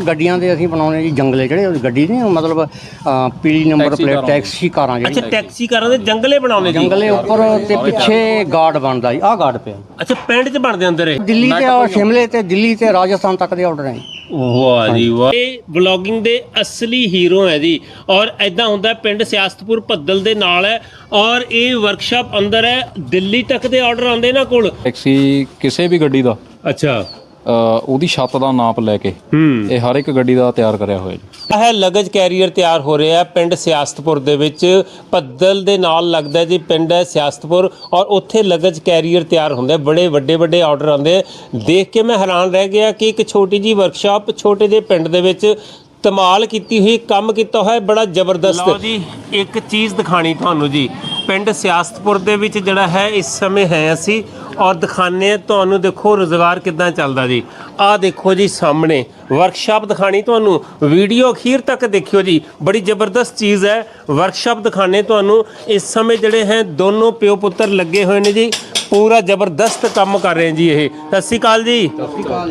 ਗੱਡੀਆਂ ਦੇ ਅਸੀਂ ਬਣਾਉਣੇ ਜੀ ਜੰਗਲੇ ਜਿਹੜੇ ਉਹ ਗੱਡੀ ਨਹੀਂ ਮਤਲਬ ਅ, ਪੀਲੀ ਨੰਬਰ ਪਲੇਟ ਟੈਕਸੀ ਕਾਰਾਂ ਅੱਛਾ ਟੈਕਸੀ ਕਾਰਾਂ ਦੇ ਜੰਗਲੇ ਬਣਾਉਣੇ ਜੀ? ਜੰਗਲੇ ਉੱਪਰ ਤੇ ਪਿੱਛੇ ਗਾਰਡ ਬਣਦਾ ਜੀ ਆਹ ਗਾਰਡ ਪਿਆ ਅੱਛਾ ਪਿੰਡ 'ਚ ਬਣਦੇ ਅੰਦਰ ਇਹ ਦਿੱਲੀ ਤੇ ਔਰ ਸ਼ਿਮਲੇ ਤੇ ਦਿੱਲੀ ਤੇ ਰਾਜਸਥਾਨ ਤੱਕ ਦੇ ਆਰਡਰ ਹੈ ਜੀ। ਵਾਹ ਜੀ ਵਾਹ। ਇਹ ਵਲੌਗਿੰਗ ਦੇ ਅਸਲੀ ਹੀਰੋ ਹੈ ਜੀ। ਔਰ ਐਦਾਂ ਹੁੰਦਾ ਹੈ, ਪਿੰਡ ਸਿਆਸਤਪੁਰ ਭੱਦਲ ਦੇ ਨਾਲ ਹੈ। ਔਰ ਇਹ ਵਰਕਸ਼ਾਪ ਅੰਦਰ ਹੈ ਦਿੱਲੀ ਤੱਕ ਦੇ ਆਰਡਰ ਆਉਂਦੇ ਇਹਨਾਂ ਕੋਲ? ਟੈਕਸੀ ਕਿਸੇ ਵੀ ਗੱਡੀ ਦਾ। ਅੱਛਾ। ਉਹਦੀ ਛੱਤ ਦਾ ਨਾਪ ਲੈ ਕੇ ਇਹ ਹਰ ਇੱਕ ਗੱਡੀ ਦਾ ਤਿਆਰ ਕਰਿਆ ਹੋਇਆ ਜੀ। ਇਹ ਲਗਜ ਕੈਰੀਅਰ ਤਿਆਰ ਹੋ ਰਿਹਾ ਹੈ ਪਿੰਡ ਸਿਆਸਤਪੁਰ ਦੇ ਵਿੱਚ। ਭੱਦਲ ਦੇ ਨਾਲ ਲੱਗਦਾ ਜੀ ਪਿੰਡ ਹੈ ਸਿਆਸਤਪੁਰ ਔਰ ਉੱਥੇ ਲਗਜ ਕੈਰੀਅਰ ਤਿਆਰ ਹੁੰਦੇ। ਬੜੇ ਵੱਡੇ ਵੱਡੇ ਆਰਡਰ ਆਉਂਦੇ। ਦੇਖ ਕੇ ਮੈਂ ਹੈਰਾਨ ਰਹਿ ਗਿਆ ਕਿ ਇੱਕ ਛੋਟੀ ਜੀ ਵਰਕਸ਼ਾਪ ਛੋਟੇ ਜਿਹੇ ਪਿੰਡ ਦੇ ਵਿੱਚ ਕਮਾਲ ਕੀਤੀ ਹੋਈ ਕੰਮ ਕੀਤਾ ਹੋਇਆ ਹੈ, ਬੜਾ ਜ਼ਬਰਦਸਤ। ਲਓ ਜੀ ਇੱਕ ਚੀਜ਼ ਦਿਖਾਣੀ ਤੁਹਾਨੂੰ ਜੀ। ਪਿੰਡ ਸਿਆਸਤਪੁਰ ਦੇ ਵਿੱਚ ਜਿਹੜਾ ਹੈ ਇਸ ਸਮੇਂ ਹੈ ਅਸੀਂ। ਔਰ ਦਿਖਾਣੇ ਤੁਹਾਨੂੰ ਦੇਖੋ ਰੋਜ਼ਗਾਰ ਕਿੱਦਾਂ ਚੱਲਦਾ ਜੀ। ਆਹ ਦੇਖੋ ਜੀ ਸਾਹਮਣੇ ਵਰਕਸ਼ਾਪ ਦਿਖਾਣੀ ਤੁਹਾਨੂੰ। ਵੀਡੀਓ ਅਖੀਰ ਤੱਕ ਦੇਖਿਓ ਜੀ। ਬੜੀ ਜ਼ਬਰਦਸਤ ਚੀਜ਼ ਹੈ ਵਰਕਸ਼ਾਪ ਦਿਖਾਣੇ ਤੁਹਾਨੂੰ। ਇਸ ਸਮੇਂ ਜਿਹੜੇ ਹੈ ਦੋਨੋਂ ਪਿਓ ਪੁੱਤਰ ਲੱਗੇ ਹੋਏ ਨੇ ਜੀ। ਪੂਰਾ ਜ਼ਬਰਦਸਤ ਕੰਮ ਕਰ ਰਹੇ ਜੀ ਇਹ। ਸਤਿ ਸ਼੍ਰੀ ਅਕਾਲ ਜੀ।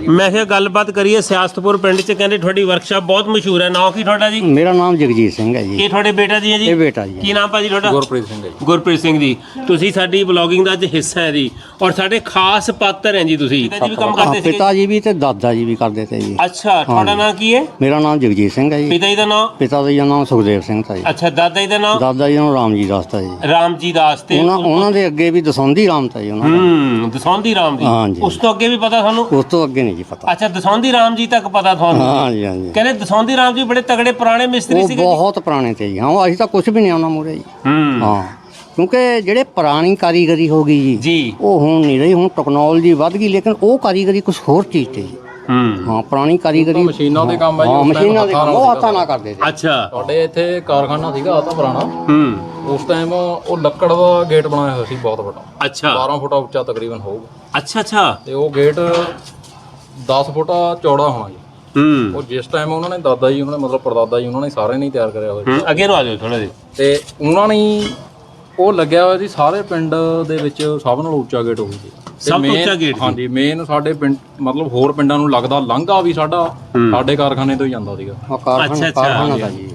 ਮੈਂ ਕਿਹਾ ਗੱਲਬਾਤ ਕਰੀਏ ਸਿਆਸਤਪੁਰ ਪਿੰਡ 'ਚ ਕਹਿੰਦੇ ਤੁਹਾਡੀ ਵਰਕਸ਼ਾਪ ਬਹੁਤ ਮਸ਼ਹੂਰ ਹੈ। ਨਾਂ ਕੀ ਤੁਹਾਡਾ ਜੀ? ਮੇਰਾ ਨਾਮ ਜਗਜੀਤ ਸਿੰਘ ਹੈ ਜੀ। ਇਹ ਤੁਹਾਡੇ ਬੇਟਾ ਜੀ ਹੈ ਜੀ? ਇਹ ਬੇਟਾ ਜੀ ਕੀ ਨਾਮ ਭਾਜੀ ਤੁਹਾਡਾ? ਗੁਰਪ੍ਰੀਤ ਸਿੰਘ ਹੈ ਜੀ। ਗੁਰਪ੍ਰੀਤ ਸਿੰਘ ਜੀ ਤੁਸੀਂ ਸਾਡੀ ਵਲੌਗਿੰਗ ਦਾ ਅੱਜ ਹਿੱਸਾ ਹੈ ਜੀ ਔਰ ਸਾਡੇ ਖਾਸ ਪਾਤਰ ਹੈ ਜੀ ਤੁਸੀਂ। ਪਿਤਾ ਜੀ ਵੀ ਕੰਮ ਹਾਂ, ਕਰਦੇ ਸੀ ਪਿਤਾ ਜੀ ਵੀ ਤੇ ਦਾਦਾ ਜੀ ਵੀ ਕਰਦੇ ਤੇ ਜੀ। ਅੱਛਾ ਤੁਹਾਡਾ ਨਾਂ ਕੀ ਹੈ? ਮੇਰਾ ਨਾਮ ਜਗਜੀਤ ਸਿੰਘ ਹੈ ਜੀ। ਪਿਤਾ ਜੀ ਦਾ ਨਾਮ ਪਿਤਾ ਜੀ ਦਾ ਨਾਮ ਸੁਖਦੇਵ ਸਿੰਘ ਤਾ ਜੀ। ਅੱਛਾ ਦਾਦਾ ਜੀ ਦਾ ਨਾਮ ਦਾਦਾ ਜੀ ਦਾ ਨਾਮ ਰਾਮ ਜੀ ਦਾਸ ਤਾ ਜੀ। ਰਾਮ ਜੀ ਦਾਸ ਤੇ ਉਹਨਾਂ ਉਹਨਾਂ ਦੇ ਅੱਗੇ ਵੀ ਦਸੌਂਦੀ ਰਾਮ ਤਾ ਜੀ ਉਹਨਾਂ ਦਾ। ਹੂੰ ਦਸੌਂਦੀ ਰਾਮ ਜੀ। ਹਾਂਜੀ। ਉਸ ਤੋਂ ਅੱਗੇ ਵੀ ਪਤਾ ਤੁਹਾਨੂੰ? ਉਸ ਤੋਂ ਅੱਗੇ ਨਹੀਂ ਜੀ ਪਤਾ। ਅੱਛਾ ਦਸੌਂਦੀ ਰਾਮ ਜੀ ਤੱਕ ਪਤਾ ਤੁਹਾਨੂੰ? ਹਾਂ ਜੀ ਹਾਂ ਜੀ। ਕਹਿੰਦੇ ਦਸੌਂਦੀ ਰਾਮ ਜੀ ਬੜੇ ਤਗੜੇ ਪੁਰਾਣੇ ਮਿਸਤਰੀ ਉਹ ਸੀਗੇ ਜੀ। ਬਹੁਤ ਪੁਰਾਣੇ ਤੇ ਜੀ। ਹਾਂ ਉਹ ਅਸੀਂ ਤਾਂ ਕੁਝ ਵੀ ਨਹੀਂ ਆਉਣਾ ਮੂਰੇ ਜੀ। ਹੂੰ। ਹਾਂ। ਕਿਉਂਕਿ ਜਿਹੜੇ ਪੁਰਾਣੀ ਕਾਰੀਗਰੀ ਹੋ ਗਈ ਜੀ ਜੀ। ਉਹ ਹੁਣ ਨਹੀਂ ਰਹੀ ਹੁਣ ਟੈਕਨੋਲੋਜੀ ਵੱਧ ਗਈ ਲੇਕਿਨ ਉਹ ਕਾਰੀਗਰੀ ਕੁਝ ਹੋਰ ਚੀਜ਼ ਤੇ ਜੀ। ਹੂੰ। ਹਾਂ ਪੁਰਾਣੀ ਕਾਰੀਗਰੀ ਮਸ਼ੀਨਾਂ ਦੇ ਕੰਮ ਹੈ ਜੀ ਹਾਂ ਮਸ਼ੀਨਾਂ ਦੇ ਨਾਲ ਉਹ ਹੱਥਾਂ ਨਾਲ ਕਰਦੇ ਸੀ। ਅੱਛਾ। ਤੁਹਾਡੇ ਇੱਥੇ ਕਾਰਖਾਨਾ ਸੀਗਾ ਆ ਤਾਂ ਪੁਰਾਣਾ। ਹੂੰ। ਉਸ ਟਾਈਮ ਉਹ ਲੱਕੜ ਦਾ ਗੇਟ ਬਣਾਇਆ ਹੋਇਆ ਸੀ ਬਹੁਤ ਵੱਡਾ। ਅੱਛਾ। 12 ਫੁੱਟ ਉੱਚਾ ਤਕਰੀਬਨ ਹੋਊਗਾ ਅੱਛਾ ਅੱਛਾ। ਤੇ ਉਹ ਗੇਟ 10 ਫੁੱਟ ਚੌੜਾ ਹੋਣਾ ਜੀ। ਹੂੰ। ਉਹ ਜਿਸ ਟਾਈਮ ਉਹਨਾਂ ਨੇ ਦਾਦਾ ਜੀ ਉਹਨਾਂ ਨੇ ਮਤਲਬ ਪਰਦਾਦਾ ਜੀ ਉਹਨਾਂ ਨੇ ਸਾਰੇ ਨੇ ਹੀ ਤਿਆਰ ਕਰਿਆ ਹੋਇਆ ਅੱਗੇ ਨੂੰ ਆ ਜਾਓ ਥੋੜਾ ਜਿਹਾ। ਤੇ ਉਹਨਾਂ ਨੇ ਉਹ ਲੱਗਿਆ ਹੋਇਆ ਸੀ ਸਾਰੇ ਪਿੰਡ ਦੇ ਵਿੱਚ ਸਭ ਨਾਲੋਂ ਉੱਚਾ ਗੇਟ ਉਹੀ ਸੀ। ਸਭ ਤੋਂ ਉੱਚਾ gate ਸੀ। ਹਾਂਜੀ ਮੇਨ ਸਾਡੇ ਪਿੰਡ ਮਤਲਬ ਹੋਰ ਪਿੰਡਾਂ ਨੂੰ ਲੱਗਦਾ ਲੰਘਾ ਵੀ ਸਾਡਾ ਸਾਡੇ ਕਾਰਖਾਨੇ ਤੋਂ ਹੀ ਜਾਂਦਾ ਸੀਗਾ। ਹਾਂ ਅੱਛਾ, ਕਾਰਖਾਨਾ ਅੱਛਾ। ਕਾਰਖਾਨਾ ਦਾ ਜੀ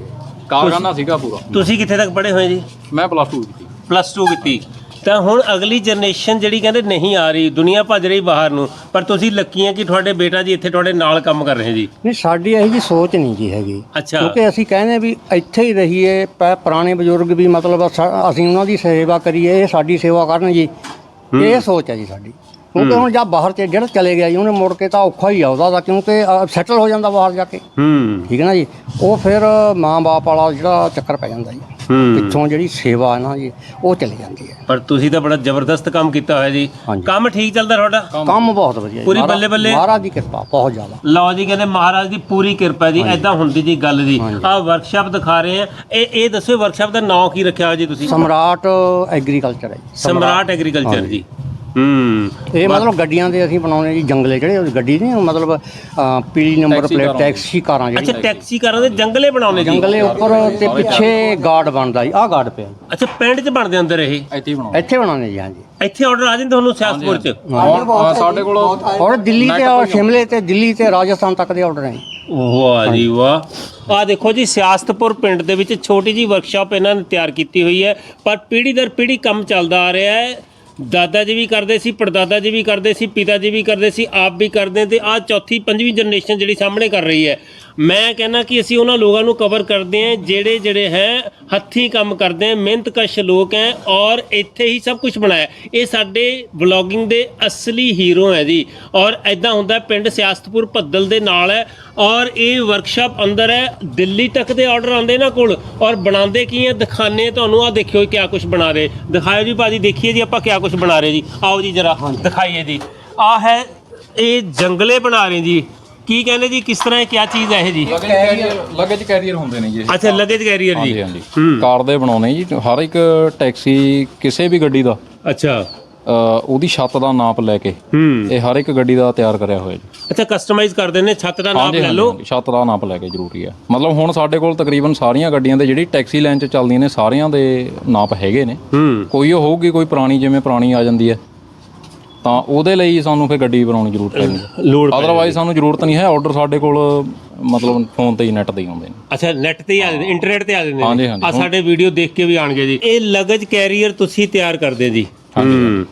ਕਾਰਖਾਨਾ ਸੀਗਾ ਪੂਰਾ। ਤੁਸੀਂ ਕਿੱਥੇ ਤੱਕ ਪੜ੍ਹੇ ਹੋਏ ਜੀ? ਮੈਂ ਪਲੱਸ 2 ਕੀਤੀ। ਪਲੱਸ 2 ਕੀਤੀ। ਤਾਂ ਹੁਣ ਅਗਲੀ ਜਨਰੇਸ਼ਨ ਜਿਹੜੀ ਕਹਿੰਦੇ ਨਹੀਂ ਆ ਰਹੀ ਦੁਨੀਆ ਭੱਜ ਰਹੀ ਬਾਹਰ ਨੂੰ ਪਰ ਤੁਸੀਂ ਲੱਕੀਆਂ ਕਿ ਤੁਹਾਡੇ ਬੇਟਾ ਜੀ ਇੱਥੇ ਤੁਹਾਡੇ ਨਾਲ ਕੰਮ ਕਰ ਰਹੇ ਜੀ। ਨਹੀਂ ਸਾਡੀ ਇਹੋ ਜੀ ਸੋਚ ਨਹੀਂ ਜੀ ਹੈਗੀ। ਅੱਛਾ। ਕਿਉਂਕਿ ਅਸੀਂ ਕਹਿੰਦੇ ਵੀ ਇੱਥੇ ਹੀ ਰਹੀਏ ਪ- ਪੁਰਾਣੇ ਬਜ਼ੁਰਗ ਵੀ ਮਤਲਬ ਸਾ- ਅਸੀਂ ਉਹਨਾਂ ਦੀ ਸੇਵਾ ਕਰੀਏ ਇਹ ਸਾਡੀ ਸੇਵਾ ਕਰਨ ਜੀ। ਇਹ ਸੋਚ ਹੈ ਜੀ ਸਾਡੀ। ਕਿਉਂਕਿ ਹੁਣ ਜਾਂ ਬਾਹਰ ਤੇ ਜਿਹੜਾ ਚਲੇ ਗਿਆ ਜੀ ਉਹਨੇ ਮੁੜ ਕੇ ਤਾਂ ਔਖਾ ਹੀ ਆ ਉਹਦਾ ਤਾਂ ਕਿਉਂਕਿ ਸੈਟਲ ਹੋ ਜਾਂਦਾ ਬਾਹਰ ਜਾ ਕੇ। ਹੂੰ। ਠੀਕ ਹੈ ਨਾ ਜੀ? ਉਹ ਫਿਰ ਮਾਂ-ਬਾਪ ਵਾਲਾ ਜਿਹੜਾ ਚੱਕਰ ਪੈ ਜਾਂਦਾ ਜੀ। ਪਿੱਛੋਂ ਜਿਹੜੀ ਸੇਵਾ ਹੈ ਨਾ ਜੀ ਉਹ ਚਲੀ ਜਾਂਦੀ ਹੈ। ਪਰ ਤੁਸੀਂ ਤਾਂ ਬੜਾ ਜ਼ਬਰਦਸਤ ਕੰਮ ਕੀਤਾ ਹੋਇਆ ਜੀ। ਕੰਮ ਠੀਕ ਚੱਲਦਾ ਤੁਹਾਡਾ? ਕੰਮ ਬਹੁਤ ਵਧੀਆ ਜੀ। ਪੂਰੀ ਮਹਾਰਾਜ- ਬੱਲੇ-ਬੱਲੇ? ਮਹਾਰਾਜ ਦੀ ਕਿਰਪਾ ਬਹੁਤ ਜ਼ਿਆਦਾ। ਲਓ ਜੀ ਕਹਿੰਦੇ ਮਹਾਰਾਜ ਦੀ ਪੂਰੀ ਕਿਰਪਾ ਜੀ ਐਦਾਂ ਹੁੰਦੀ ਜੀ ਗੱਲ ਜੀ। ਆਹ ਵਰਕਸ਼ਾਪ ਦਿਖਾ ਰਹੇ ਆ। ਇਹ ਇਹ ਦੱਸੋ ਵਰਕਸ਼ਾਪ ਦਾ ਨਾਮ ਕੀ ਰੱਖਿਆ ਹੋਇਆ ਜੀ ਤੁਸੀਂ? ਸਮਰਾਟ ਐਗਰੀਕਲਚਰ ਹੈ ਜੀ। ਸਮਰਾਟ ਐਗਰੀਕਲਚਰ ਜੀ। ਹੂੰ। ਇਹ ਮਤਲਬ ਗੱਡੀਆਂ ਦੇ ਅਸੀਂ ਬਣਾਉਣੇ ਜੀ ਜੰਗਲੇ ਜਿਹੜੇ ਉਹ ਗੱਡੀ ਨਹੀਂ ਮਤਲਬ ਅ, ਪੀਲੀ ਨੰਬਰ ਟੈਕਸੀ ਪਲੇਟ ਕਾਰਾਂ। ਟੈਕਸੀ ਕਾਰਾਂ ਅੱਛਾ ਟੈਕਸੀ ਕਾਰਾਂ ਦੇ ਜੰਗਲੇ ਬਣਾਉਣੇ ਜੀ? ਜੰਗਲੇ ਉੱਪਰ ਤੇ ਪਿੱਛੇ ਗਾਰਡ ਬਣਦਾ ਜੀ ਆਹ ਗਾਰਡ ਪਿਆ। ਅੱਛਾ ਪਿੰਡ 'ਚ ਬਣਦੇ ਅੰਦਰ ਇਹ? ਇੱਥੇ ਹੀ ਬਣਾਉਂਦੇ। ਇੱਥੇ ਜੀ ਹਾਂਜੀ। ਇੱਥੇ ਆਰਡਰ ਆ ਜਾਂਦੇ ਤੁਹਾਨੂੰ ਸਿਆਸਤਪੁਰ 'ਚ? ਸਾਡੇ ਕੋਲ ਔਰ ਦਿੱਲੀ ਤੇ ਔਰ ਸ਼ਿਮਲੇ ਤੇ ਦਿੱਲੀ ਤੇ ਰਾਜਸਥਾਨ ਤੱਕ ਦੇ ਆਰਡਰ ਹੈ ਜੀ। ਵਾਹ ਜੀ ਵਾਹ। ਆ ਦੇਖੋ ਜੀ ਸਿਆਸਤਪੁਰ ਪਿੰਡ ਦੇ ਵਿੱਚ ਛੋਟੀ ਜੀ ਵਰਕਸ਼ਾਪ ਇਹਨਾਂ ਨੇ ਤਿਆਰ ਕੀਤੀ ਹੋਈ ਹੈ ਪਰ ਪੀੜ੍ਹੀ ਦਰ ਪੀੜ੍ਹੀ ਕੰਮ ਚੱਲਦਾ ਆ ਰਿਹਾ ਹੈ। ਦਾਦਾ ਜੀ ਵੀ ਕਰਦੇ ਸੀ, ਪੜਦਾਦਾ ਜੀ ਵੀ ਕਰਦੇ ਸੀ, ਪਿਤਾ ਜੀ ਵੀ ਕਰਦੇ ਸੀ, ਆਪ ਵੀ ਕਰਦੇ ਤੇ ਆ ਚੌਥੀ, ਪੰਜਵੀਂ ਜਨਰੇਸ਼ਨ ਜਿਹੜੀ ਸਾਹਮਣੇ ਕਰ ਰਹੀ ਹੈ। ਮੈਂ ਕਹਿੰਦਾ ਕਿ ਅਸੀਂ ਉਹਨਾਂ ਲੋਕਾਂ ਨੂੰ ਕਵਰ ਕਰਦੇ ਹਾਂ ਜਿਹੜੇ ਜਿਹੜੇ ਹੈ ਹੱਥੀਂ ਕੰਮ ਕਰਦੇ ਹੈ ਮਿਹਨਤਕਸ਼ ਲੋਕ ਹੈ ਔਰ ਇੱਥੇ ਹੀ ਸਭ ਕੁਝ ਬਣਾਇਆ। ਇਹ ਸਾਡੇ ਵਲੌਗਿੰਗ ਦੇ ਅਸਲੀ ਹੀਰੋ ਹੈ ਜੀ। ਔਰ ਐਦਾਂ ਹੁੰਦਾ ਪਿੰਡ ਸਿਆਸਤਪੁਰ ਭੱਦਲ ਦੇ ਨਾਲ ਹੈ ਔਰ ਇਹ ਵਰਕਸ਼ਾਪ ਅੰਦਰ ਹੈ ਦਿੱਲੀ ਤੱਕ ਦੇ ਆਰਡਰ ਆਉਂਦੇ ਇਹਨਾਂ ਕੋਲ। ਔਰ ਬਣਾਉਂਦੇ ਕੀ ਹੈ? ਦਿਖਾਣੇ ਤੁਹਾਨੂੰ ਆ ਦੇਖਿਓ ਕਿਆ ਕੁਝ ਬਣਾ ਰਹੇ। ਦਿਖਾਇਓ ਜੀ ਭਾਜੀ ਦੇਖੀਏ ਜੀ ਆਪਾਂ ਕਿਆ ਕੁਝ ਬਣਾ ਰਹੇ ਜੀ। ਆਓ ਜੀ ਜਰਾ ਦਿਖਾਈਏ ਜੀ। ਆ ਹੈ ਇਹ ਜੰਗਲੇ ਬਣਾ ਰਹੇ ਜੀ। ਕੀ ਕਹਿੰਦੇ ਜੀ ਕਿਸ ਤਰ੍ਹਾਂ ਇਹ ਕਿਆ ਚੀਜ਼ ਹੈ ਇਹ ਜੀ? ਲਗੇਜ ਕੈਰੀਅਰ ਲਗੇਜ ਕੈਰੀਅਰ ਹੁੰਦੇ ਨੇ ਜੀ ਇਹ। ਅੱਛਾ ਲਗੇਜ ਕੈਰੀਅਰ ਹਾਂਜੀ ਜੀ। ਹਾਂਜੀ ਹੂੰ। ਕਾਰ ਦੇ ਬਣਾਉਣੇ ਜੀ ਹਰ ਇੱਕ ਟੈਕਸੀ ਕਿਸੇ ਵੀ ਗੱਡੀ ਦਾ ਅੱਛਾ। ਅ, ਉਹਦੀ ਛੱਤ ਦਾ ਨਾਪ ਲੈ ਕੇ ਹੂੰ। ਇਹ ਹਰ ਇੱਕ ਗੱਡੀ ਦਾ ਤਿਆਰ ਕਰਿਆ ਹੋਇਆ ਜੀ। ਅੱਛਾ ਕਸਟਮਾਈਜ਼ ਕਰਦੇ ਨੇ ਛੱਤ ਦਾ ਨਾਮ ਲੈ ਲਓ। ਹਾਂਜੀ, ਛੱਤ ਦਾ ਨਾਪ ਲੈ ਕੇ ਜ਼ਰੂਰੀ ਹੈ। ਮਤਲਬ ਹੁਣ ਸਾਡੇ ਕੋਲ ਤਕਰੀਬਨ ਸਾਰੀਆਂ ਗੱਡੀਆਂ ਦੇ ਜਿਹੜੀ ਟੈਕਸੀ ਲਾਈਨ 'ਚ ਚੱਲਦੀਆਂ ਨੇ ਸਾਰਿਆਂ ਦੇ ਨਾਪ ਹੈਗੇ ਨੇ। ਹੂੰ। ਕੋਈ ਉਹ ਹੋਊਗੀ ਕੋਈ ਪੁਰਾਣੀ ਜਿਵੇਂ ਪੁਰਾਣੀ ਆ ਜਾਂਦੀ ਹੈ। ਤਾਂ ਉਹਦੇ ਲਈ ਸਾਨੂੰ ਫਿਰ ਗੱਡੀ ਬਣਾਉਣ ਦੀ ਜ਼ਰੂਰਤ ਪੈਂਦੀ ਲੋਡ ਪੈ ਅਦਰਵਾਈਜ਼ ਸਾਨੂੰ ਜ਼ਰੂਰਤ ਨਹੀਂ ਹੈ ਆਰਡਰ ਸਾਡੇ ਕੋਲ ਮਤਲਬ ਫੋਨ ਤੇ ਹੀ ਨੈਟ ਤੇ ਹੀ ਆਉਂਦੇ ਨੇ। ਅੱਛਾ ਨੈਟ ਤੇ ਹੀ ਆ ਜਾਂਦੇ ਇੰਟਰਨੈਟ ਤੇ ਆ ਜਾਂਦੇ ਹਾਂਜੀ, ਹਾਂਜੀ। ਆ ਸਾਡੇ ਵੀਡੀਓ ਦੇਖ ਕੇ ਵੀ ਆਣਗੇ ਜੀ। ਇਹ ਲਗਜ ਕੈਰੀਅਰ ਤੁਸੀਂ ਤਿਆਰ ਕਰਦੇ ਜੀ। ਹੂੰ।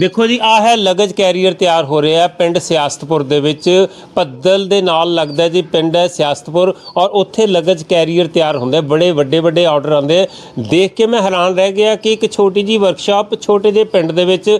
ਦੇਖੋ ਜੀ ਆ ਹੈ ਲਗਜ ਕੈਰੀਅਰ ਤਿਆਰ ਹੋ ਰਿਹਾ ਹੈ ਪਿੰਡ ਸਿਆਸਤਪੁਰ ਦੇ ਵਿੱਚ। ਪੱਦਲ ਦੇ ਨਾਲ ਲੱਗਦਾ ਜੀ ਪਿੰਡ ਹੈ ਸਿਆਸਤਪੁਰ ਔਰ ਉੱਥੇ ਲਗਜ ਕੈਰੀਅਰ ਤਿਆਰ ਹੁੰਦੇ ਬੜੇ ਵੱਡੇ ਵੱਡੇ ਆਰਡਰ ਆਉਂਦੇ। ਦੇਖ ਕੇ ਮੈਂ ਹੈਰਾਨ ਰਹਿ ਗਿਆ ਕਿ ਇੱਕ ਛੋਟੀ ਜੀ ਵਰਕਸ਼ਾਪ ਛੋਟੇ ਜਿਹੇ ਪਿੰਡ ਦੇ ਵਿੱਚ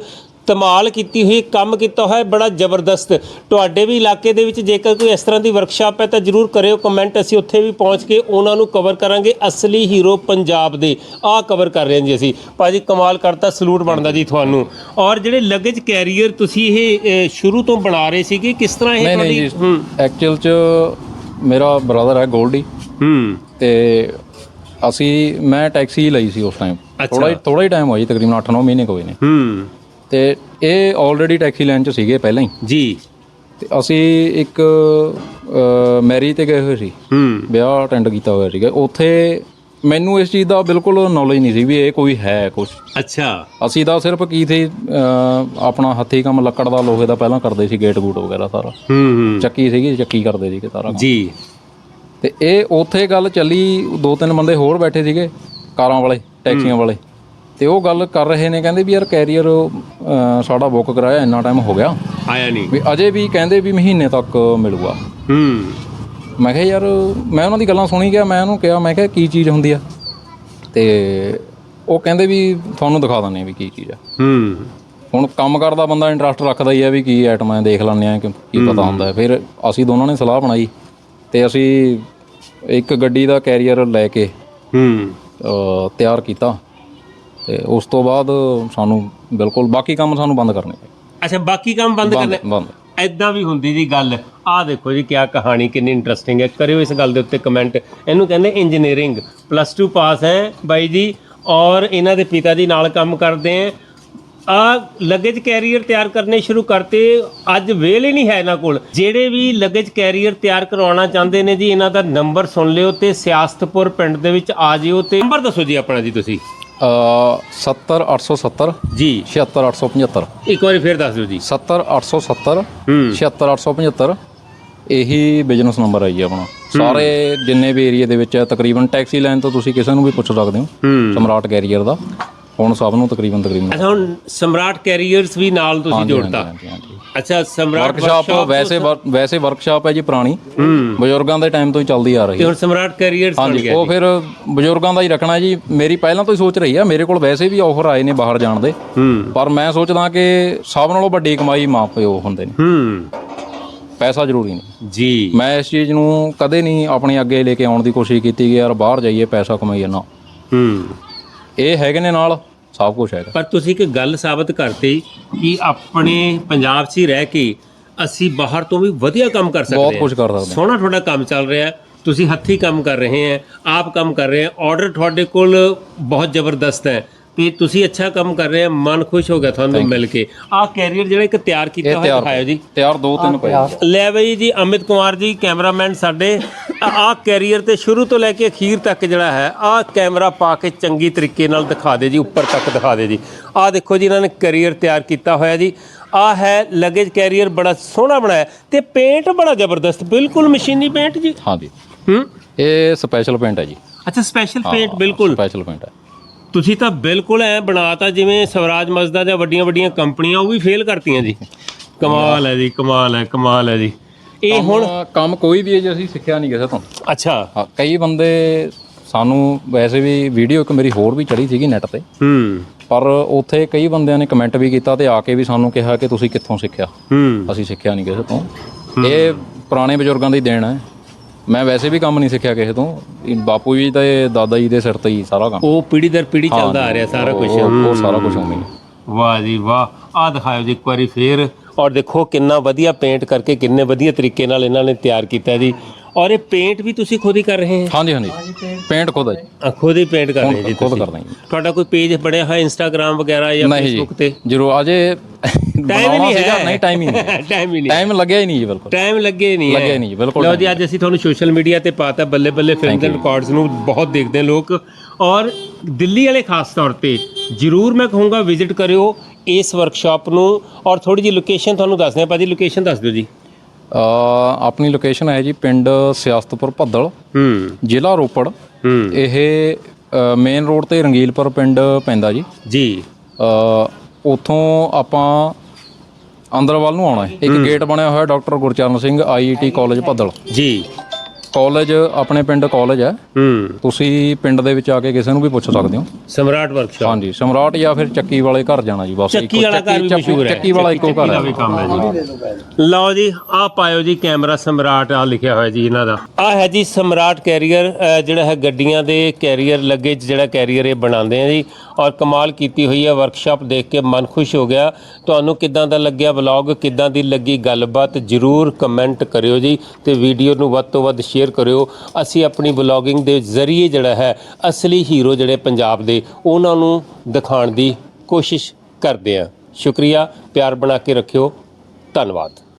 ਕਮਾਲ ਕੀਤੀ ਹੋਈ ਕੰਮ ਕੀਤਾ ਹੋਇਆ ਬੜਾ ਜ਼ਬਰਦਸਤ। ਤੁਹਾਡੇ ਵੀ ਇਲਾਕੇ ਦੇ ਵਿੱਚ ਜੇਕਰ ਕੋਈ ਇਸ ਤਰ੍ਹਾਂ ਦੀ ਵਰਕਸ਼ਾਪ ਹੈ ਤਾਂ ਜਰੂਰ ਕਰਿਓ ਕਮੈਂਟ ਅਸੀਂ ਉੱਥੇ ਵੀ ਪਹੁੰਚ ਕੇ ਉਹਨਾਂ ਨੂੰ ਕਵਰ ਕਰਾਂਗੇ ਅਸਲੀ ਹੀਰੋ ਪੰਜਾਬ ਦੇ। ਆਹ ਕਵਰ ਕਰ ਰਹੇ ਹਾਂ ਜੀ ਅਸੀਂ। ਭਾਜੀ ਕਮਾਲ ਕਰਤਾ ਸਲੂਟ ਬਣਦਾ ਜੀ ਤੁਹਾਨੂੰ। ਔਰ ਜਿਹੜੇ ਲਗੇਜ ਕੈਰੀਅਰ ਤੁਸੀਂ ਇਹ ਸ਼ੁਰੂ ਤੋਂ ਬਣਾ ਰਹੇ ਸੀਗੇ ਕਿਸ ਤਰ੍ਹਾਂ ਇਹ ਤੁਹਾਡੀ ਐਕਚੁਅਲ ਚ ਮੇਰਾ ਬ੍ਰਦਰ ਹੈ ਗੋਲਡੀ ਹੂੰ। ਤੇ ਅਸੀਂ ਮੈਂ ਟੈਕਸੀ ਲਈ ਸੀ ਉਸ ਟਾਈਮ। ਥੋੜਾ ਥੋੜਾ ਹੀ ਟਾਈਮ ਹੋਇਆ ਤਕਰੀਬਨ 8-9 ਮਹੀਨੇ ਕੋਈ ਨੇ। ਹੂੰ। ਤੇ ਇਹ ਆਲਰੇਡੀ ਟੈਕਸੀ ਲਾਈਨ ਚ ਸੀਗੇ ਪਹਿਲਾਂ ਹੀ। ਜੀ। ਤੇ ਅਸੀਂ ਇੱਕ ਮੈਰਿਜ ਤੇ ਗਏ ਹੋਏ ਸੀ। ਹੂੰ। ਵਿਆਹ ਅਟੈਂਡ ਕੀਤਾ ਹੋਇਆ ਸੀਗਾ। ਉੱਥੇ ਮੈਨੂੰ ਇਸ ਚੀਜ਼ ਦਾ ਬਿਲਕੁਲ ਨੌਲੇਜ ਨਹੀਂ ਸੀ ਵੀ ਇਹ ਕੋਈ ਹੈ ਕੁਝ ਅੱਛਾ। ਅਸੀਂ ਤਾਂ ਸਿਰਫ ਕੀ ਸੀ ਅਹ, ਆਪਣਾ ਹੱਥੀ ਕੰਮ ਲੱਕੜ ਦਾ ਲੋਹੇ ਦਾ ਪਹਿਲਾਂ ਕਰਦੇ ਸੀ ਗੇਟ ਗੂਟ ਵਗੈਰਾ ਸਾਰਾ। ਹੂੰ ਹੂੰ। ਚੱਕੀ ਸੀਗੀ ਚੱਕੀ ਕਰਦੇ ਸੀਗੇ ਸਾਰਾ ਕੰਮ। ਜੀ। ਤੇ ਇਹ ਉੱਥੇ ਗੱਲ ਚੱਲੀ ਦੋ ਤਿੰਨ ਬੰਦੇ ਹੋਰ ਬੈਠੇ ਸੀਗੇ ਕਾਰਾਂ ਵਾਲੇ ਟੈਕਸੀਆਂ ਵਾਲੇ। ਤੇ ਉਹ ਗੱਲ ਕਰ ਰਹੇ ਨੇ ਕਹਿੰਦੇ ਵੀ ਯਾਰ ਕੈਰੀਅਰ ਸਾਡਾ ਬੁੱਕ ਕਰਾਇਆ ਇੰਨਾ ਟਾਈਮ ਹੋ ਗਿਆ। ਆਇਆ ਨਹੀਂ। ਵੀ ਅਜੇ ਵੀ ਕਹਿੰਦੇ ਵੀ ਮਹੀਨੇ ਤੱਕ ਮਿਲੂਗਾ। ਹੂੰ। ਮੈਂ ਕਿਹਾ ਯਾਰ ਮੈਂ ਉਹਨਾਂ ਦੀ ਗੱਲਾਂ ਸੁਣੀ ਗਿਆ ਮੈਂ ਉਹਨੂੰ ਕਿਹਾ ਮੈਂ ਕਿਹਾ ਕੀ ਚੀਜ਼ ਹੁੰਦੀ ਆ? ਤੇ ਉਹ ਕਹਿੰਦੇ ਵੀ ਤੁਹਾਨੂੰ ਦਿਖਾ ਦਿੰਦੇ ਆ ਵੀ ਕੀ ਚੀਜ਼ ਆ। ਹੂੰ। ਹੁਣ ਕੰਮ ਕਰਦਾ ਬੰਦਾ ਇੰਟਰਸਟ ਰੱਖਦਾ ਹੀ ਆ ਵੀ ਕੀ ਆਈਟਮ ਦੇਖ ਲੈਂਦੇ ਆ ਕਿ ਕੀ ਪਤਾ ਹੁੰਦਾ। ਫਿਰ ਅਸੀਂ ਦੋਨਾਂ ਨੇ ਸਲਾਹ ਬਣਾਈ ਤੇ ਅਸੀਂ ਇੱਕ ਗੱਡੀ ਦਾ ਕੈਰੀਅਰ ਲੈ ਕੇ ਹੂੰ। ਤਿਆਰ ਕੀਤਾ। ਤੇ ਉਸ ਤੋਂ ਬਾਅਦ ਸਾਨੂੰ ਬਿਲਕੁਲ ਬਾਕੀ ਕੰਮ ਸਾਨੂੰ ਬੰਦ ਕਰਨੇ ਪਏ। ਅੱਛਾ ਬਾਕੀ ਕੰਮ ਬੰਦ ਕਰਨੇ ਬੰਦ। ਐਦਾਂ ਵੀ ਹੁੰਦੀ ਜੀ ਗੱਲ। ਆਹ ਦੇਖੋ ਜੀ ਕਿਆ ਕਹਾਣੀ ਕਿੰਨੀ ਇੰਟਰਸਟਿੰਗ ਹੈ। ਕਰਿਓ ਇਸ ਗੱਲ ਦੇ ਉੱਤੇ ਕਮੈਂਟ ਇਹਨੂੰ ਕਹਿੰਦੇ ਇੰਜੀਨੀਅਰਿੰਗ ਪਲੱਸ 2 ਪਾਸ ਹੈ ਬਾਈ ਜੀ ਔਰ ਇਹਨਾਂ ਦੇ ਪਿਤਾ ਜੀ ਨਾਲ ਕੰਮ ਕਰਦੇ ਹੈ। ਆ ਲਗੇਜ ਕੈਰੀਅਰ ਤਿਆਰ ਕਰਨੇ ਸ਼ੁਰੂ ਕਰਤੇ। ਅੱਜ ਵੇਲ ਹੀ ਨਹੀਂ ਹੈ ਇਹਨਾਂ ਕੋਲ। ਜਿਹੜੇ ਵੀ ਲਗੇਜ ਕੈਰੀਅਰ ਤਿਆਰ ਕਰਵਾਉਣਾ ਚਾਹੁੰਦੇ ਨੇ ਜੀ ਇਹਨਾਂ ਦਾ ਨੰਬਰ ਸੁਣ ਲਿਓ ਤੇ ਸਿਆਸਤਪੁਰ ਪਿੰਡ ਦੇ ਵਿੱਚ ਆ ਜਿਓ ਤੇ ਨੰਬਰ ਦੱਸੋ ਜੀ ਆਪਣਾ ਜੀ ਤੁਸੀਂ। 70870 ਜੀ। 76875 ਇੱਕ ਵਾਰੀ ਫੇਰ ਦੱਸ ਦਿਓ ਜੀ। 70870 ਹੂੰ। 76875 ਇਹੀ ਬਿਜ਼ਨਸ ਨੰਬਰ ਹੈ ਜੀ ਆਪਣਾ। ਸਾਰੇ ਜਿੰਨੇ ਵੀ ਏਰੀਆ ਦੇ ਵਿੱਚ ਹੈ ਤਕਰੀਬਨ ਟੈਕਸੀ ਲਾਈਨ ਤੋਂ ਤੁਸੀਂ ਕਿਸੇ ਨੂੰ ਵੀ ਪੁੱਛ ਸਕਦੇ ਹੋ ਸਮਰਾਟ ਕੈਰੀਅਰ ਦਾ। ਹੁਣ ਸਭ ਨੂੰ ਤਕਰੀਬਨ ਤਕਰੀਬਨ। ਅੱਛਾ ਹੁਣ ਸਮਰਾਟ ਕੈਰੀਅਰਸ ਵੀ ਨਾਲ ਤੁਸੀਂ ਜੋੜਤਾ। ਅੱਛਾ ਸਮਰਾਟ ਵਰਕਸ਼ਾਪ ਵੈਸੇ ਵਰ- ਵੈਸੇ ਵਰਕਸ਼ਾਪ ਹੈ ਜੀ ਪੁਰਾਣੀ। ਹੂੰ। ਬਜ਼ੁਰਗਾਂ ਦੇ ਟਾਈਮ ਤੋਂ ਹੀ ਚੱਲਦੀ ਆ ਰਹੀ ਤੇ ਹੈ। ਹੁਣ ਸਮਰਾਟ ਕੈਰੀਅਰਸ ਬਣ ਹਾਂਜੀ ਗਿਆ ਉਹ ਫਿਰ ਬਜ਼ੁਰਗਾਂ ਦਾ ਹੀ ਰੱਖਣਾ ਜੀ। ਮੇਰੀ ਪਹਿਲਾਂ ਤੋਂ ਹੀ ਸੋਚ ਰਹੀ ਆ ਮੇਰੇ ਕੋਲ ਵੈਸੇ ਵੀ ਆਫਰ ਆਏ ਨੇ ਬਾਹਰ ਜਾਣ ਦੇ। ਹੂੰ। ਪਰ ਮੈਂ ਸੋਚਦਾ ਕਿ ਸਭ ਨਾਲੋਂ ਵੱਡੀ ਕਮਾਈ ਮਾਂ ਪਿਓ ਹੁੰਦੇ ਨੇ। ਹੂੰ। ਪੈਸਾ ਜ਼ਰੂਰੀ ਨਹੀਂ। ਜੀ। ਮੈਂ ਇਸ ਚੀਜ਼ ਨੂੰ ਕਦੇ ਨਹੀਂ ਆਪਣੇ ਅੱਗੇ ਲੈ ਕੇ ਆਉਣ ਦੀ ਕੋਸ਼ਿਸ਼ ਕੀਤੀ ਕਿ ਯਾਰ ਬਾਹਰ ਜਾਈਏ ਪੈਸਾ ਕਮਾਈਏ ਨਾ। ਹੂੰ। ਇਹ ਹੈਗੇ ਨੇ ਨਾਲ। ਸਭ ਕੁਝ ਹੈਗਾ। ਪਰ ਤੁਸੀਂ ਇੱਕ ਗੱਲ ਸਾਬਤ ਕਰਤੀ ਕਿ ਆਪਣੇ ਪੰਜਾਬ 'ਚ ਹੀ ਰਹਿ ਕੇ ਅਸੀਂ ਬਾਹਰ ਤੋਂ ਵੀ ਵਧੀਆ ਕੰਮ ਕਰ ਸਕਦੇ ਬਹੁਤ ਹਾਂ। ਕੁਝ ਕਰ ਸਕਦੇ ਸੋਹਣਾ ਤੁਹਾਡਾ ਕੰਮ ਚੱਲ ਰਿਹਾ ਹੈ। ਤੁਸੀਂ ਹੱਥੀ ਕੰਮ ਕਰ ਰਹੇ ਹੈ ਆਪ ਕੰਮ ਕਰ ਰਹੇ ਹੈ। ਆਰਡਰ ਤੁਹਾਡੇ ਕੋਲ ਬਹੁਤ ਜ਼ਬਰਦਸਤ ਹੈ। ਤੇ ਤੁਸੀਂ ਅੱਛਾ ਕੰਮ ਕਰ ਰਹੇ ਹੈ ਮਨ ਖੁਸ਼ ਹੋ ਗਿਆ ਤੁਹਾਨੂੰ ਮਿਲ ਕੇ। ਆਹ ਕੈਰੀਅਰ ਜਿਹੜਾ ਇੱਕ ਤਿਆਰ ਕੀਤਾ ਹੋਇਆ ਦਿਖਾਇਓ ਜੀ। ਤਿਆਰ ਦੋ ਤਿੰਨ ਪਏ। ਲੈ ਬਈ ਜੀ ਅਮਿਤ ਕੁਮਾਰ ਜੀ ਕੈਮਰਾਮੈਨ ਸਾਡੇ। ਆਹ ਕੈਰੀਅਰ ਤੇ ਸ਼ੁਰੂ ਤੋਂ ਲੈ ਕੇ ਅਖੀਰ ਤੱਕ ਜਿਹੜਾ ਹੈ ਆਹ ਕੈਮਰਾ ਪਾ ਕੇ ਚੰਗੀ ਤਰੀਕੇ ਨਾਲ ਦਿਖਾ ਦੇ ਜੀ ਉੱਪਰ ਤੱਕ ਦਿਖਾ ਦੇ ਜੀ। ਆਹ ਦੇਖੋ ਜੀ ਇਹਨਾਂ ਨੇ ਕੈਰੀਅਰ ਤਿਆਰ ਕੀਤਾ ਹੋਇਆ ਜੀ। ਆਹ ਹੈ ਲਗੇਜ ਕੈਰੀਅਰ ਬੜਾ ਸੋਹਣਾ ਬਣਾਇਆ। ਤੇ ਪੇਂਟ ਬੜਾ ਜ਼ਬਰਦਸਤ ਬਿਲਕੁਲ ਮਸ਼ੀਨੀ ਪੇਂਟ ਜੀ। ਹਾਂਜੀ ਹੂੰ? ਇਹ ਸਪੈਸ਼ਲ ਪੇਂਟ ਹੈ ਜੀ। ਅੱਛਾ ਸਪੈਸ਼ਲ ਪੇਂਟ ਬਿਲਕੁਲ। ਸਪੈਸ਼ਲ ਪੇਂਟ ਹੈ। ਤੁਸੀਂ ਤਾਂ ਬਿਲਕੁਲ ਐ ਬਣਾਤਾ ਜਿਵੇਂ ਸਵਰਾਜ ਮਜ਼ਦਾ ਜਾਂ ਵੱਡੀਆਂ ਵੱਡੀਆਂ ਕੰਪਨੀਆਂ ਉਹ ਵੀ ਫੇਲ ਕਰਤੀਆਂ ਜੀ। ਕਮਾਲ ਹੈ ਜੀ ਕਮਾਲ ਹੈ ਕਮਾਲ ਹੈ ਜੀ। ਇਹ ਹੁਣ ਕੰਮ- ਕੰਮ ਕੋਈ ਵੀ ਹੈ ਜੀ ਅਸੀਂ ਸਿੱਖਿਆ ਨਹੀਂ ਕਿਸੇ ਤੋਂ। ਅੱਛਾ। ਹਾਂ, ਕਈ ਬੰਦੇ ਸਾਨੂੰ ਵੈਸੇ ਵੀ ਵੀਡੀਓ ਇੱਕ ਮੇਰੀ ਹੋਰ ਵੀ ਚੜੀ ਸੀਗੀ ਨੈਟ ਤੇ। ਹੂੰ। ਪਰ ਉੱਥੇ ਕਈ ਬੰਦਿਆਂ ਨੇ ਕਮੈਂਟ ਵੀ ਕੀਤਾ ਤੇ ਆ ਕੇ ਵੀ ਸਾਨੂੰ ਕਿਹਾ ਕਿ ਤੁਸੀਂ ਕਿੱਥੋਂ ਸਿੱਖਿਆ। ਹੂੰ। ਅਸੀਂ ਸਿੱਖਿਆ ਨਹੀਂ ਕਿਸੇ ਤੋਂ। ਇਹ ਪੁਰਾਣੇ ਬਜ਼ੁਰਗਾਂ ਦੀ ਦੇਣ ਹੈ। ਮੈਂ ਵੈਸੇ ਵੀ ਕੰਮ ਨਹੀਂ ਸਿੱਖਿਆ ਕਿਸੇ ਤੋਂ। ਇਹ ਬਾਪੂ ਜੀ ਤੇ ਦਾਦਾ ਜੀ ਦੇ ਸਿਰ ਤੇ ਹੀ ਸਾਰਾ ਕੰਮ। ਉਹ ਪੀੜੀ ਦਰ ਪੀੜੀ ਚੱਲਦਾ ਆ ਰਿਹਾ ਸਾਰਾ ਕੁਝ ਉਹ ਉਹ ਸਾਰਾ ਕੁਝ ਉਵੇਂ ਹੀ। ਹੈ। ਵਾਹ ਜੀ ਵਾਹ। ਆਹ ਦਿਖਾਓ ਜੀ ਇੱਕ ਵਾਰੀ ਫੇਰ। ਔਰ ਦੇਖੋ ਕਿੰਨਾ ਵਧੀਆ ਪੇਂਟ ਕਰਕੇ ਕਿੰਨੇ ਵਧੀਆ ਤਰੀਕੇ ਨਾਲ ਇਹਨਾਂ ਨੇ ਤਿਆਰ ਕੀਤਾ ਜੀ। ਔਰ ਇਹ ਪੇਂਟ ਵੀ ਤੁਸੀਂ ਖੁਦ ਹੀ ਕਰ ਰਹੇ ਹੋ? ਹਾਂਜੀ ਹਾਂਜੀ। ਪੇਂਟ ਖੁਦ ਹੈ ਜੀ। ਆ, ਖੁਦ ਹੀ ਪੇਂਟ ਕਰ ਰਹੇ ਜੀ ਖੁਦ ਤੁਸੀਂ। ਕਰਦਾ ਜੀ। ਤੁਹਾਡਾ ਕੋਈ ਪੇਜ ਬਣਿਆ ਹੋਇਆ ਇੰਸਟਾਗ੍ਰam ਵਗੈਰਾ ਜਾਂ ਨਹੀਂ ਜੀ। ਫੇਸਬੁੱਕ ਤੇ? ਜਰੂਰ ਅਜੇ ਟਾਈਮ ਹੀ ਨਹੀਂ ਹੈ। ਨਹੀਂ ਟਾਈਮ ਹੀ ਨਹੀਂ ਟਾਈਮ ਹੀ ਨਹੀਂ ਟਾਈਮ ਲੱਗਿਆ ਹੀ ਨਹੀਂ ਜੀ ਬਿਲਕੁਲ। ਟਾਈਮ ਲੱਗੇ ਨਹੀਂ ਹੈ। ਲੱਗੇ ਨਹੀਂ ਜੀ, ਬਿਲਕੁਲ ਲਓ ਜੀ ਅੱਜ ਅਸੀਂ ਤੁਹਾਨੂੰ ਸੋਸ਼ਲ ਮੀਡੀਆ ਤੇ ਪਾਤਾ ਬੱਲੇ ਬੱਲੇ ਫਿਲਮ ਦੇ ਰਿਕਾਰਡਸ ਨੂੰ। ਬਹੁਤ ਦੇਖਦੇ ਲੋਕ। ਔਰ ਦਿੱਲੀ ਵਾਲੇ ਖਾਸ ਤੌਰ ਤੇ ਜਰੂਰ ਮੈਂ ਕਹੂੰਗਾ ਵਿਜ਼ਿਟ ਕਰਿਓ ਇਸ ਵਰਕਸ਼ਾਪ ਨੂੰ। ਔਰ ਥੋੜੀ ਜੀ ਲੋਕੇਸ਼ਨ ਤੁਹਾਨੂੰ ਦੱਸਦੇ ਆ ਭਾਜੀ ਲੋਕੇਸ਼ਨ ਦੱਸ ਦਿਓ ਜੀ। ਆਪਣੀ ਲੋਕੇਸ਼ਨ ਹੈ ਜੀ ਪਿੰਡ ਸਿਆਸਤਪੁਰ ਭੱਦਲ ਹੂੰ। ਜ਼ਿਲ੍ਹਾ ਰੋਪੜ। ਹੂੰ। ਇਹ ਮੇਨ ਰੋਡ ਤੇ ਰੰਗੀਲਪੁਰ ਪਿੰਡ ਪੈਂਦਾ ਜੀ। ਜੀ। ਉੱਥੋਂ ਆਪਾਂ ਅੰਦਰ ਵੱਲ ਨੂੰ ਆਉਣਾ ਹੈ। ਇੱਕ ਗੇਟ ਬਣਿਆ ਹੋਇਆ doctor Gurcharan Singh IIT college Bhaddal. ਜੀ। ਕਾਲਜ ਆਪਣੇ ਪਿੰਡ ਕਾਲਜ ਹੈ। ਹੂੰ। ਤੁਸੀਂ ਪਿੰਡ ਦੇ ਵਿੱਚ ਆ ਕੇ ਕਿਸੇ ਨੂੰ ਵੀ ਪੁੱਛ ਸਕਦੇ ਹੋ। ਸਮਰਾਟ ਵਰਕਸ਼ਾਪ ਹਾਂਜੀ ਸਮਰਾਟ ਜਾਂ ਫਿਰ ਚੱਕੀ ਵਾਲੇ ਘਰ ਜਾਣਾ ਜੀ ਬਸ ਚੱਕੀ ਵਾਲਾ ਘਰ ਵੀ ਮਸ਼ਹੂਰ ਹੈ। ਚੱਕੀ ਵਾਲਾ ਇੱਕੋ ਘਰ ਹੈ। ਵੀ ਕੰਮ ਹੈ ਜੀ। ਲਓ ਜੀ ਆ ਪਾਇਓ ਜੀ ਕੈਮਰਾ ਸਮਰਾਟ ਆ ਲਿਖਿਆ ਹੋਇਆ ਜੀ ਇਹਨਾਂ ਦਾ। ਆ ਹੈ ਜੀ ਸਮਰਾਟ ਕੈਰੀਅਰ ਜਿਹੜਾ ਹੈ ਗੱਡੀਆਂ ਦੇ ਕੈਰੀਅਰ ਲੱਗੇ ਜਿਹੜਾ ਕੈਰੀਅਰ ਇਹ ਬਣਾਉਂਦੇ ਆ ਜੀ। ਔਰ ਕਮਾਲ ਕੀਤੀ ਹੋਈ ਹੈ ਵਰਕਸ਼ਾਪ ਦੇਖ ਕੇ ਮਨ ਖੁਸ਼ ਹੋ ਗਿਆ। ਤੁਹਾਨੂੰ ਕਿੱਦਾਂ ਦਾ ਲੱਗਿਆ ਵਲੌਗ ਕਿੱਦਾਂ ਦੀ ਲੱਗੀ ਗੱਲਬਾਤ? ਜਰੂਰ ਕਮੈਂਟ ਕਰਿਓ ਜੀ ਤੇ ਵੀਡੀਓ ਨੂੰ ਵੱਧ ਤੋਂ ਵੱਧ ਸ਼ੇਅਰ ਕਰਿਓ। ਅਸੀਂ ਆਪਣੀ ਵਲੌਗਿੰਗ ਦੇ ਜ਼ਰੀਏ ਜਿਹੜਾ ਹੈ, ਅਸਲੀ ਹੀਰੋ ਜਿਹੜੇ ਪੰਜਾਬ ਦੇ, ਉਹਨਾਂ ਨੂੰ ਦਿਖਾਉਣ ਦੀ ਕੋਸ਼ਿਸ਼ ਕਰਦੇ ਹਾਂ। ਸ਼ੁਕਰੀਆ, ਪਿਆਰ ਬਣਾ ਕੇ ਰੱਖਿਓ। ਧੰਨਵਾਦ।